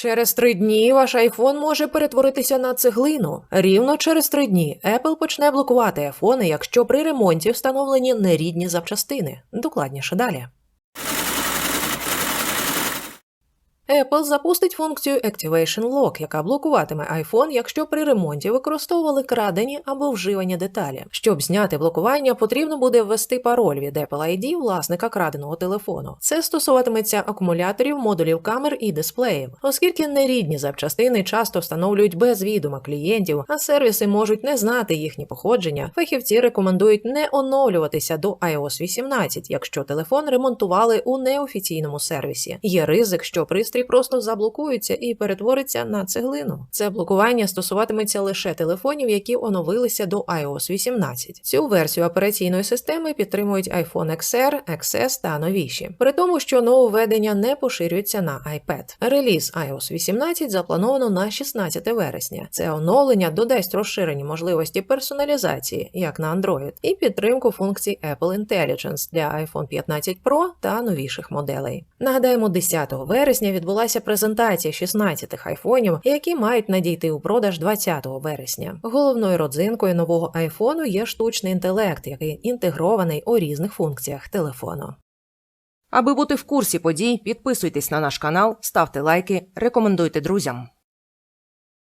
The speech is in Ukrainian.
Через три дні ваш айфон може перетворитися на цеглину. Рівно через три дні Apple почне блокувати айфони, якщо при ремонті встановлені нерідні запчастини. Докладніше далі. Apple запустить функцію Activation Lock, яка блокуватиме iPhone, якщо при ремонті використовували крадені або вживані деталі. Щоб зняти блокування, потрібно буде ввести пароль від Apple ID власника краденого телефону. Це стосуватиметься акумуляторів, модулів камер і дисплеїв, оскільки нерідні запчастини часто встановлюють без відома клієнтів, а сервіси можуть не знати їхні походження. Фахівці рекомендують не оновлюватися до iOS 18, якщо телефон ремонтували у неофіційному сервісі. Є ризик, що пристрій просто заблокується і перетвориться на цеглину. Це блокування стосуватиметься лише телефонів, які оновилися до iOS 18. Цю версію операційної системи підтримують iPhone XR, XS та новіші. При тому, що нововведення не поширюються на iPad. Реліз iOS 18 заплановано на 16 вересня. Це оновлення додасть розширені можливості персоналізації, як на Android, і підтримку функцій Apple Intelligence для iPhone 15 Pro та новіших моделей. Нагадаємо, 10 вересня відбулася презентація 16 айфонів, які мають надійти у продаж 20 вересня. Головною родзинкою нового айфону є штучний інтелект, який інтегрований у різних функціях телефону. Аби бути в курсі подій, підписуйтесь на наш канал, ставте лайки, рекомендуйте друзям.